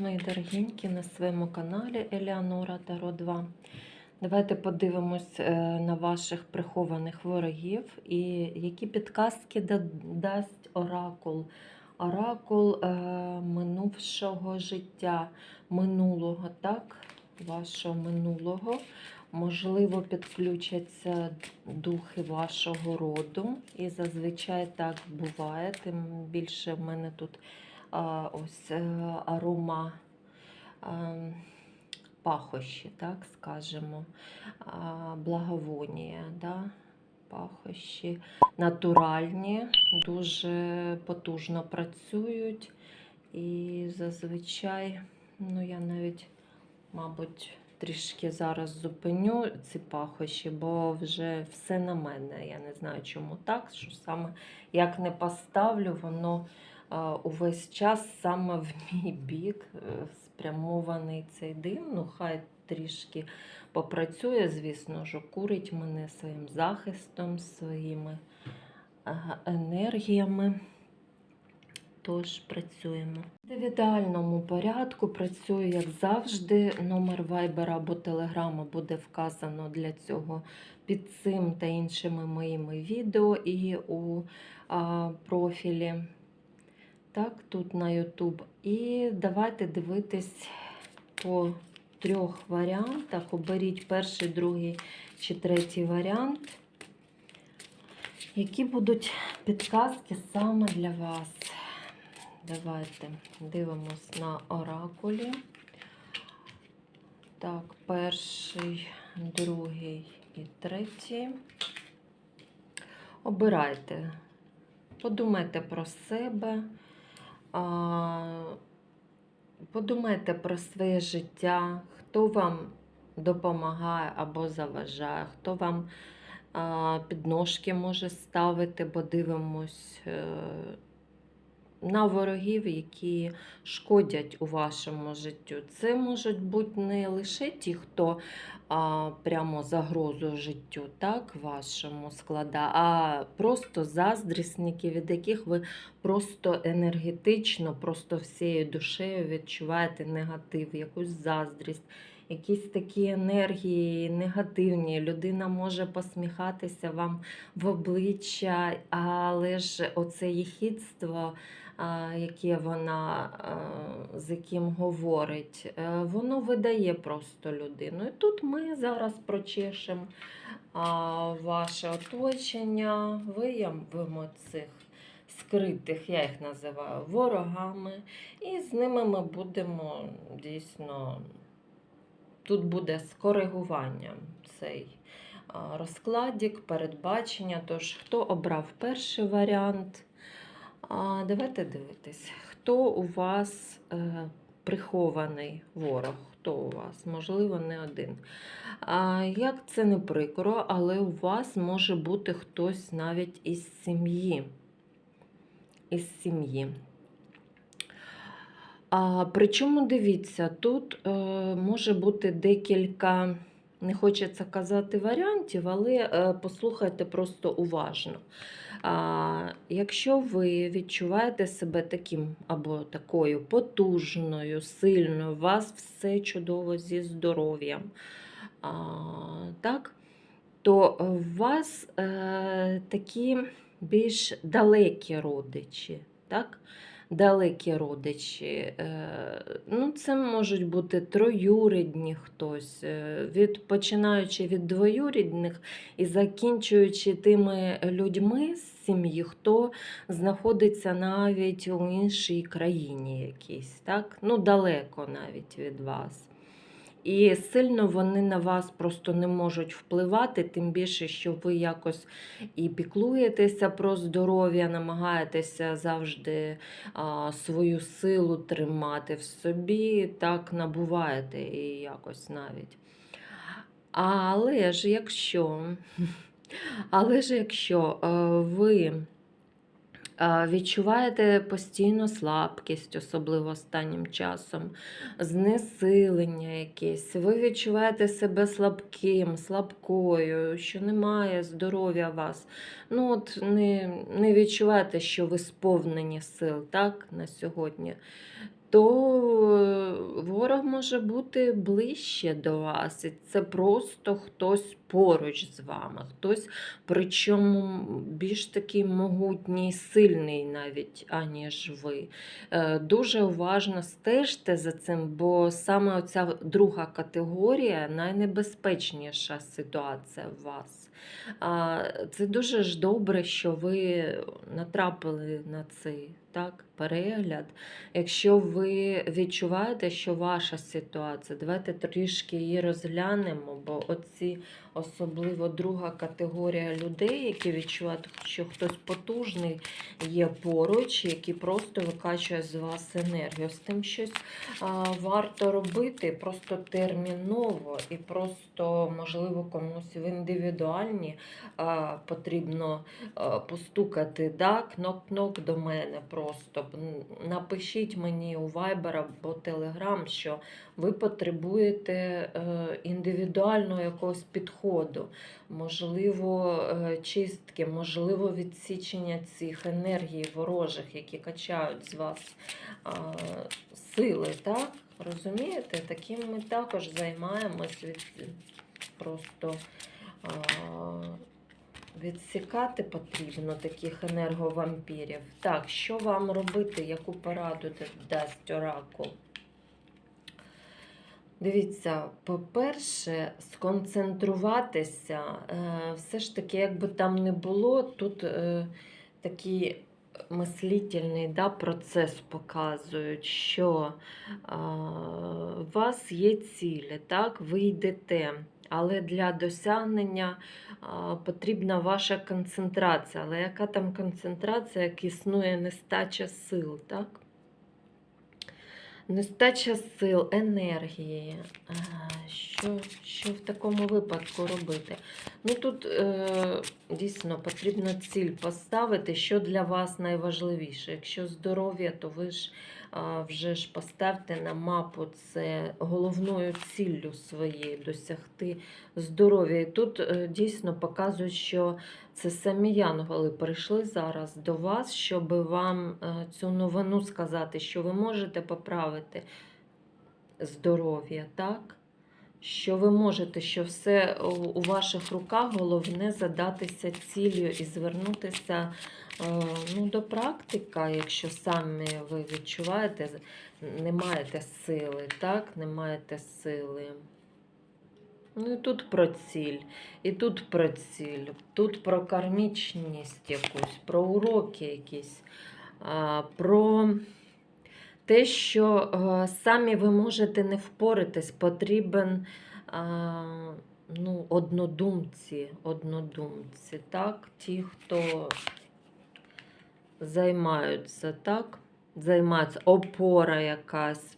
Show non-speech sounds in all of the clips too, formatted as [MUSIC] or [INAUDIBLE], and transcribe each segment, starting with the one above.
мої дорогенькі, на своєму каналі Еліанора Таро 2. Давайте подивимось е, на ваших прихованих ворогів і які підказки дасть оракул. Оракул е, минувшого життя, минулого, так? Вашого минулого. Можливо, підключаться духи вашого роду. І зазвичай так буває. Тим більше в мене тут ось е, арома пахощі, так скажемо, благовонія, да? пахощі натуральні, дуже потужно працюють. І зазвичай, ну я навіть, мабуть, трішки зараз зупиню ці пахощі, бо вже все на мене. Я не знаю, чому так, що саме як не поставлю, воно увесь час саме в мій бік е, спрямований цей дим. Ну, хай трішки попрацює, звісно ж, курить мене своїм захистом, своїми енергіями. Тож працюємо. В індивідуальному порядку працюю, як завжди. Номер вайбера або телеграма буде вказано для цього під цим та іншими моїми відео і у профілі. Так, тут на YouTube. І давайте дивитись по трьох варіантах. Оберіть перший, другий чи третій варіант. Які будуть підказки саме для вас? Давайте дивимось на оракулі. Так, перший, другий і третій. Обирайте. Подумайте про себе. Подумайте про своє життя, хто вам допомагає або заважає, хто вам підножки може ставити, бо дивимось е, на ворогів, які шкодять у вашому життю. Це можуть бути не лише ті, хто а, прямо загрозу життю, так, вашому складає, а просто заздрісники, від яких ви просто енергетично, просто всією душею відчуваєте негатив, якусь заздрість. Якісь такі енергії негативні, людина може посміхатися вам в обличчя, але ж оце їхідство, яке вона з яким говорить, е, воно видає просто людину. І тут ми зараз прочешемо ваше оточення, виявимо цих скритих, я їх називаю ворогами, і з ними ми будемо дійсно. Тут буде з коригуванням цей розкладик, передбачення. Тож, хто обрав перший варіант? Давайте дивитись, хто у вас е, прихований ворог? Хто у вас? Можливо, не один. Як це не прикро, але у вас може бути хтось навіть із сім'ї. Із сім'ї. А, причому дивіться, тут е, може бути декілька, не хочеться казати варіантів, але е, послухайте просто уважно. А, якщо ви відчуваєте себе таким або такою потужною, сильною, у вас все чудово зі здоров'ям, а, так, то у вас е, такі більш далекі родичі. так? Далекі родичі. Е, Ну, це можуть бути троюрідні хтось, е, від, починаючи від двоюрідних і закінчуючи тими людьми з сім'ї, хто знаходиться навіть у іншій країні якійсь, так? Ну, далеко навіть від вас. І сильно вони на вас просто не можуть впливати, тим більше, що ви якось і піклуєтеся про здоров'я, намагаєтеся завжди а, свою силу тримати в собі, так набуваєте і якось навіть. Але ж якщо, [LAUGHS] але ж якщо ви відчуваєте постійно слабкість, особливо останнім часом, знесилення якесь, ви відчуваєте себе слабким, слабкою, що немає здоров'я вас. Ну, от не, не відчуваєте, що ви сповнені сил так, на сьогодні. То ворог може бути ближче до вас, і це просто хтось поруч з вами, хтось, причому більш такий могутній, сильний навіть, аніж ви. Е, Дуже уважно стежте за цим, бо саме оця друга категорія найнебезпечніша ситуація в вас. Це дуже ж добре, що ви натрапили на цей так, перегляд. Якщо ви відчуваєте, що ваша ситуація, давайте трішки її розглянемо, бо оці особливо друга категорія людей, які відчувають, що хтось потужний є поруч, який просто викачує з вас енергію. З тим щось а, варто робити просто терміново і просто, можливо, комусь в індивідуальні а, потрібно а, постукати да, кнок-кнок до мене просто. М, Напишіть мені у Viber або Telegram, що ви потребуєте е, індивідуального якогось підходу, можливо, е, чистки, можливо, відсічення цих енергій ворожих, які качають з вас сили, так? Розумієте? Таким ми також займаємось від просто. Відсікати потрібно таких енерговампірів. Так, що вам робити, яку пораду дасть оракул? Дивіться, по-перше, сконцентруватися, е, все ж таки, як би там не було, тут е, такий мислительний да, процес показують, що у вас є цілі, так, ви йдете, але для досягнення потрібна ваша концентрація. Але яка там концентрація, як існує нестача сил, так? Нестача сил, енергії. Що, що в такому випадку робити? Ну тут е, дійсно потрібно ціль поставити, що для вас найважливіше. Якщо здоров'я, то ви ж вже ж поставте на мапу це головною ціллю своєю досягти здоров'я. І тут е, дійсно показують, що це самі янголи прийшли зараз до вас, щоб вам е, цю новину сказати, що ви можете поправити здоров'я, так? Що ви можете, що все у- у ваших руках, головне задатися ціллю і звернутися е, ну, до практика, якщо самі ви відчуваєте, не маєте сили, так? Не маєте сили. Ну і тут про ціль, і тут про ціль, тут про кармічність якусь, про уроки якісь, про те, що е, самі ви можете не впоратись, потрібен ну, однодумці, однодумці, так? Ті, хто займаються, так? Займаються опора якась,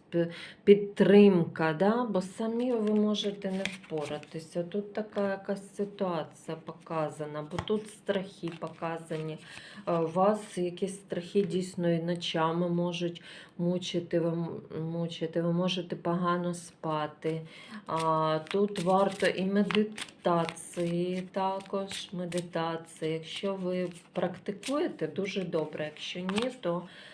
підтримка, да? бо самі ви можете не впоратися. Тут така якась ситуація показана, бо тут страхи показані. Е, У вас якісь страхи дійсно і ночами можуть мучити, ви, мучити, ви можете погано спати. А, тут варто і медитації також. Медитації. Якщо ви практикуєте, дуже добре. Якщо ні, то е,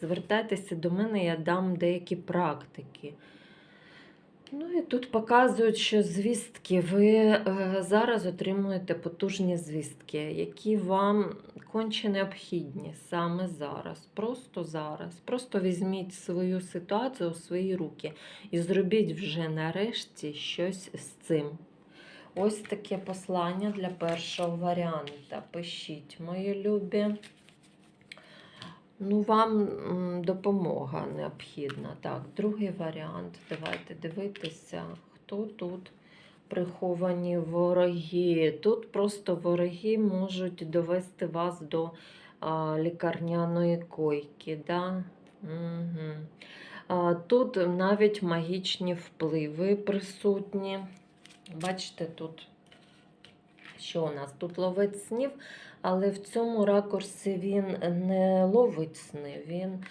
звертайтеся до мене, я дам деякі практики. Ну і тут показують, що звістки ви е, зараз отримуєте потужні звістки, які вам конче необхідні саме зараз, просто зараз. Просто візьміть свою ситуацію у свої руки і зробіть вже нарешті щось з цим. Ось таке послання для першого варіанта. Пишіть, мої любі. Ну, вам допомога необхідна. Так, другий варіант. Давайте дивитися, хто тут приховані вороги. Тут просто вороги можуть довести вас до а, лікарняної койки. Да? Угу. А, тут навіть магічні впливи присутні. Бачите, тут що у нас? Тут ловець снів, але в цьому ракурсі він не ловить сни, він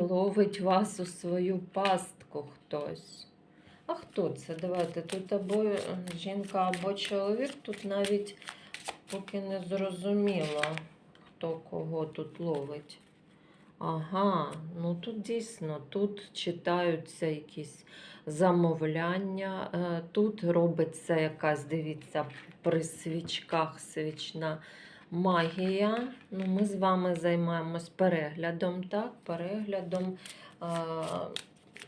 ловить вас у свою пастку хтось. А хто це? Давайте тут або жінка, або чоловік. Тут навіть поки не зрозуміло, хто кого тут ловить. Ага, ну тут дійсно, тут читаються якісь замовляння, е, тут робиться якась, дивіться, при свічках свічна магія. Ну, ми з вами займаємось переглядом, так? Переглядом е,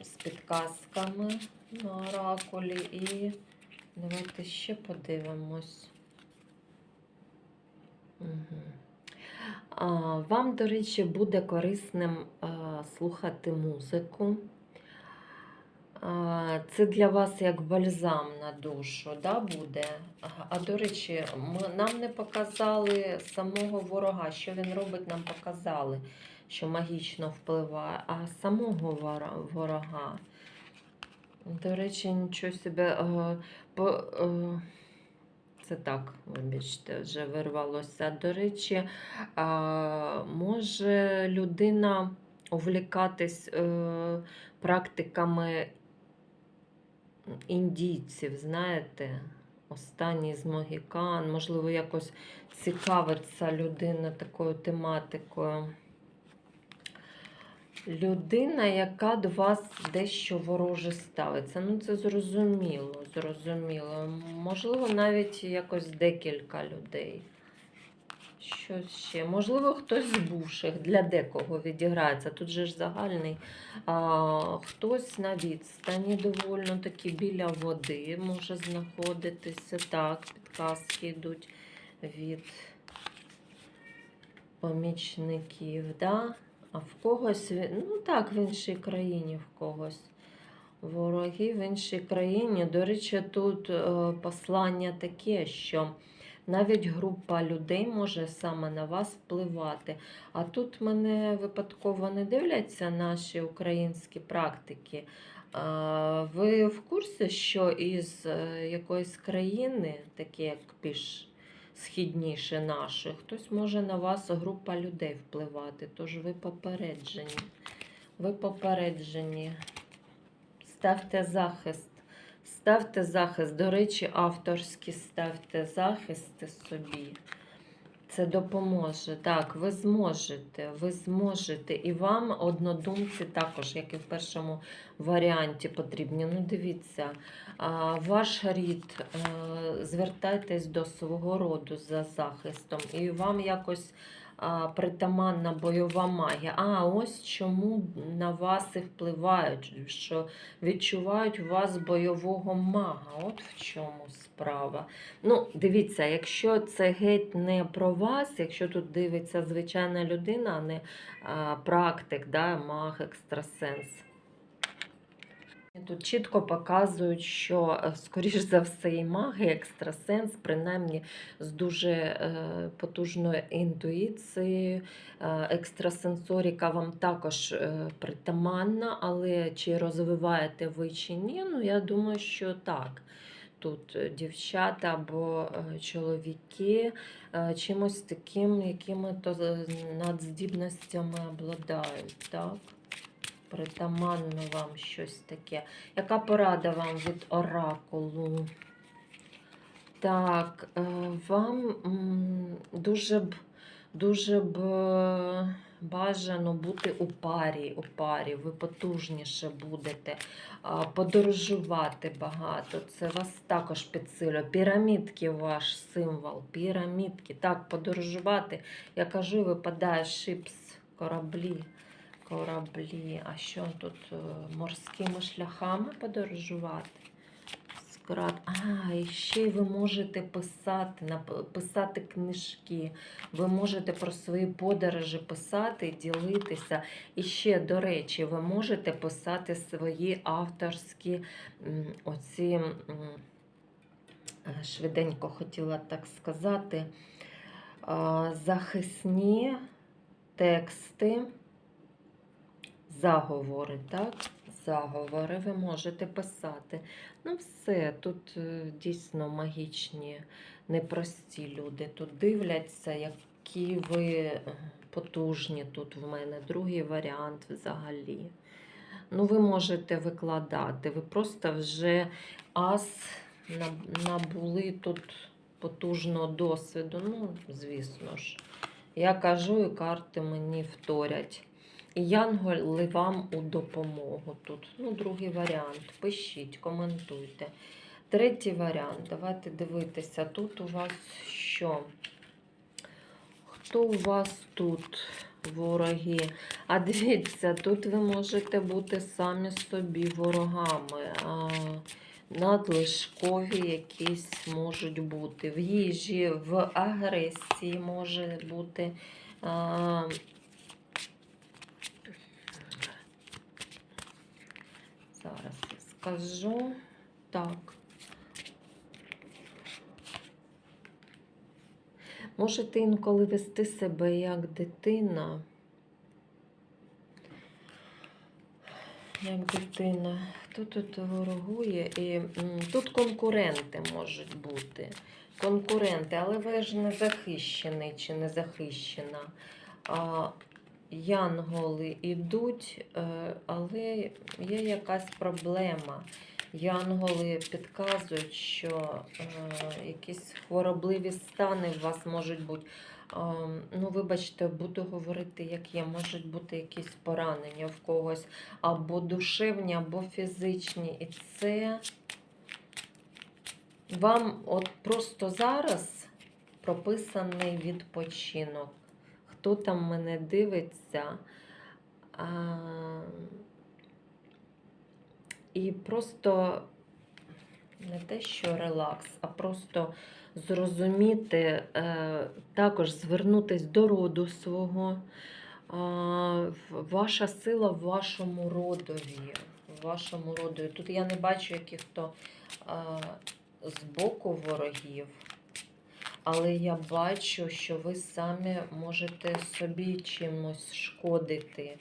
з підказками на оракулі. І давайте ще подивимось. Угу. Вам, до речі, буде корисним а, слухати музику. Це для вас як бальзам на душу да, буде. А, до речі, ми, нам не показали самого ворога. Що він робить, нам показали, що магічно впливає, а самого ворога. До речі, нічого себе. по, е, це так, вибачте, вже вирвалося. До речі, може людина увлікатись е, практиками індійців, знаєте, останній з Могікан, можливо, якось цікавиться людина такою тематикою. Людина, яка до вас дещо вороже ставиться. Ну, це зрозуміло, зрозуміло. Можливо, навіть якось декілька людей. Що ще? Можливо, хтось з бувших для декого відіграється. Тут же ж загальний. А, хтось на відстані довольно таки біля води може знаходитися. Так, підказки йдуть від помічників. Да? А в когось, ну так, в іншій країні в когось. Вороги в іншій країні. До речі, тут е, послання таке, що навіть група людей може саме на вас впливати. А тут мене випадково не дивляться наші українські практики. Ви в курсі, що із е, якоїсь країни, такі як більш східніше наших, хтось може на вас група людей впливати. Тож ви попереджені. Ви попереджені. Ставте захист. Ставте захист. До речі, авторські ставте захисти собі. Це допоможе. Так, ви зможете, ви зможете. І вам однодумці також, як і в першому варіанті, потрібні. Ну, дивіться, ваш рід, е, звертайтесь до свого роду за захистом, і вам якось притаманна бойова магія. А ось чому на вас і впливають, що відчувають у вас бойового мага. От в чому справа. Ну, дивіться, якщо це геть не про вас, якщо тут дивиться звичайна людина, а не практик, да, маг, екстрасенс. Тут чітко показують, що, е, скоріш за все, і маги, екстрасенс, принаймні з дуже е, потужною інтуїцією. Е, екстрасенсоріка вам також притаманна, але чи розвиваєте ви чи ні, ну я думаю, що так. Тут дівчата або чоловіки чимось таким, якими то надздібностями обладають. Так? Притаманно вам щось таке. Яка порада вам від оракулу? Так, е, вам дуже б, дуже б е, бажано бути у парі, у парі, ви потужніше будете, подорожувати багато. Це вас також підсилює. Пірамідки ваш символ, пірамідки. Так, подорожувати. Я кажу, випадає шипс, кораблі. Кораблі. А що тут е, морськими шляхами подорожувати? Скрат. А, і ще й ви можете писати, писати книжки. Ви можете про свої подорожі писати, ділитися. І ще, до речі, ви можете писати свої авторські оці, е, швиденько хотіла так сказати, захисні тексти заговори, так? Заговори ви можете писати. Ну, все, тут е, дійсно магічні, непрості люди. Тут дивляться, які ви е, потужні тут в мене. Другий варіант взагалі. Ну, ви можете викладати. Ви просто вже ас набули тут потужного досвіду. Ну, звісно ж. Я кажу, і карти мені вторять. Янголи вам у допомогу тут. Ну, другий варіант. Пишіть, коментуйте. Третій варіант. Давайте дивитися. Тут у вас що? Хто у вас тут? Вороги. А дивіться, тут ви можете бути самі собі ворогами. Надлишкові якісь можуть бути. В їжі, в агресії може бути. Скажу. Так. Можете інколи вести себе як дитина. Як дитина. Хто тут ворогує? І тут конкуренти можуть бути. Конкуренти, але ви ж не захищений чи не захищена. А, янголи йдуть, е, але є якась проблема. Янголи підказують, що е, якісь хворобливі стани у вас можуть бути. Е, ну, вибачте, буду говорити, як є. Можуть бути якісь поранення в когось, або душевні, або фізичні. І це вам от просто зараз прописаний відпочинок. Хто там мене дивиться? А, і просто не те, що релакс, а просто зрозуміти, е, також звернутися до роду свого. А, Ваша сила в вашому родові. В вашому родові. Тут я не бачу яких-то а, з боку ворогів. Але я бачу, що ви самі можете собі чимось шкодити.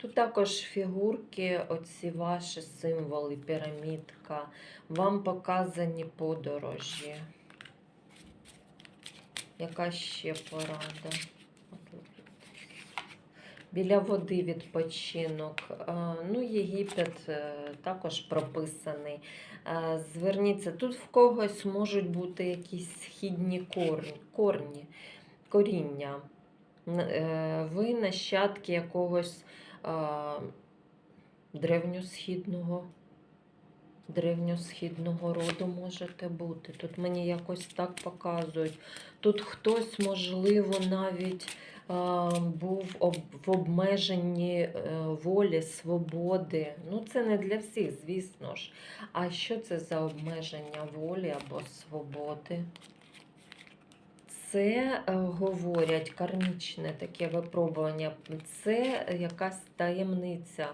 Тут також фігурки, оці ваші символи, пірамідка. Вам показані подорожі. Яка ще порада? Біля води відпочинок. А, Ну, Єгипет е, також прописаний. А, Зверніться, тут в когось можуть бути якісь східні корні, корні коріння. Е, Ви нащадки якогось древньосхідного, древньосхідного роду можете бути. Тут мені якось так показують. Тут хтось, можливо, навіть був в обмеженні е, волі, свободи. Ну, це не для всіх, звісно ж. А що це за обмеження волі або свободи? Це е, говорять кармічне таке випробування, це якась таємниця,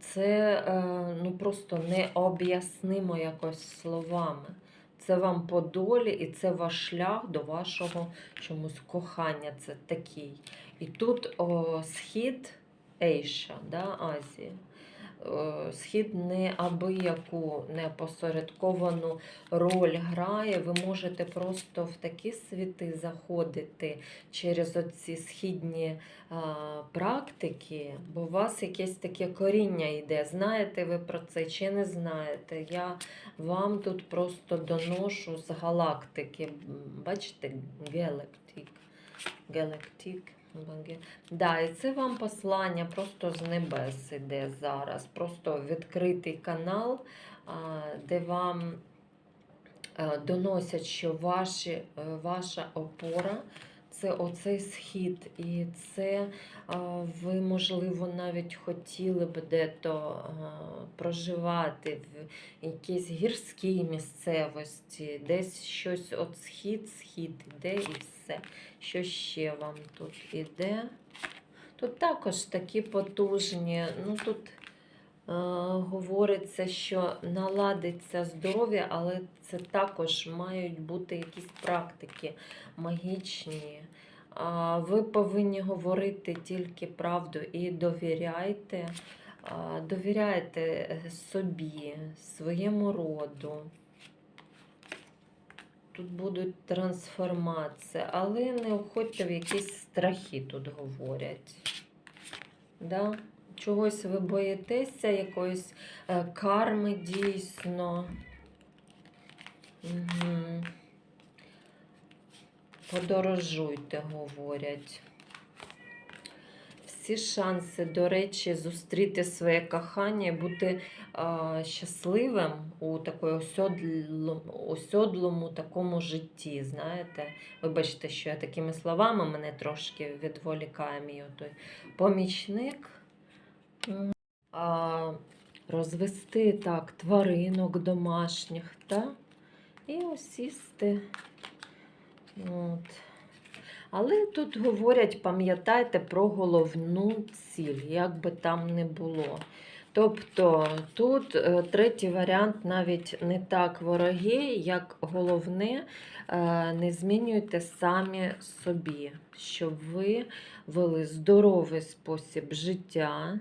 це е, ну, просто необ'яснимо якось словами. Це вам по долі, і це ваш шлях до вашого чомусь кохання. Це такий. І тут о, схід Ейша, да, Азія. Е, Схід не аби яку непосередковану роль грає. Ви можете просто в такі світи заходити через оці східні а, практики, бо у вас якесь таке коріння йде. Знаєте ви про це чи не знаєте? Я вам тут просто доношу з галактики. Бачите, Галактик. Галактик. Да, і це вам послання просто з небес іде зараз. Просто відкритий канал, де вам е, доносять, що ваші, е, ваша опора це оцей схід. І це ви, можливо, навіть хотіли б дето проживати в якійсь гірській місцевості, десь щось от схід, схід іде і все. Що ще вам тут іде? Тут також такі потужні. Ну тут говориться, що наладиться здоров'я, але це також мають бути якісь практики магічні. Ви повинні говорити тільки правду і довіряйте. Довіряйте е, собі, своєму роду. Тут будуть трансформації, але не уходьте в якісь страхи, тут говорять. Да? Чогось ви боїтеся, якоїсь е, карми дійсно. Угу. Подорожуйте, говорять. Всі шанси, до речі, зустріти своє кохання і бути а, щасливим у такої осьодлому, осьодлому такому житті. Знаєте, вибачте, що я такими словами мене трошки відволікає мій той помічник. Розвести так тваринок домашніх, та? і осісти. От. Але тут говорять, пам'ятайте про головну ціль, як би там не було. Тобто тут е, третій варіант навіть не так вороги, як головне, е, не змінюйте самі собі, щоб ви вели здоровий спосіб життя.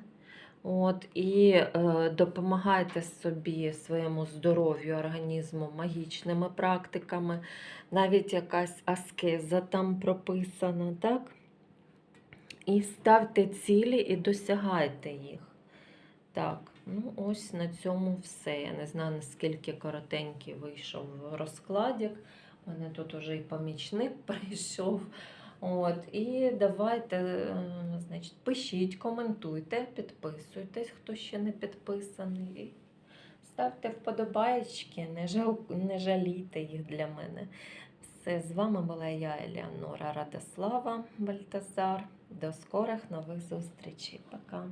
От, і е, допомагайте собі, своєму здоров'ю, організму магічними практиками навіть якась аскеза там прописана, так? І ставте цілі і досягайте їх. Так, ну ось на цьому все. Я не знаю, наскільки коротенький вийшов розкладик. У мене тут уже і помічник [LAUGHS] прийшов. От, і давайте, е, значить, пишіть, коментуйте, підписуйтесь, хто ще не підписаний. Ставте вподобайки, не, жал, не жалійте їх для мене. Все, з вами була я, Еліанора Радослава Бальтазар. До скорих нових зустрічей. Пока.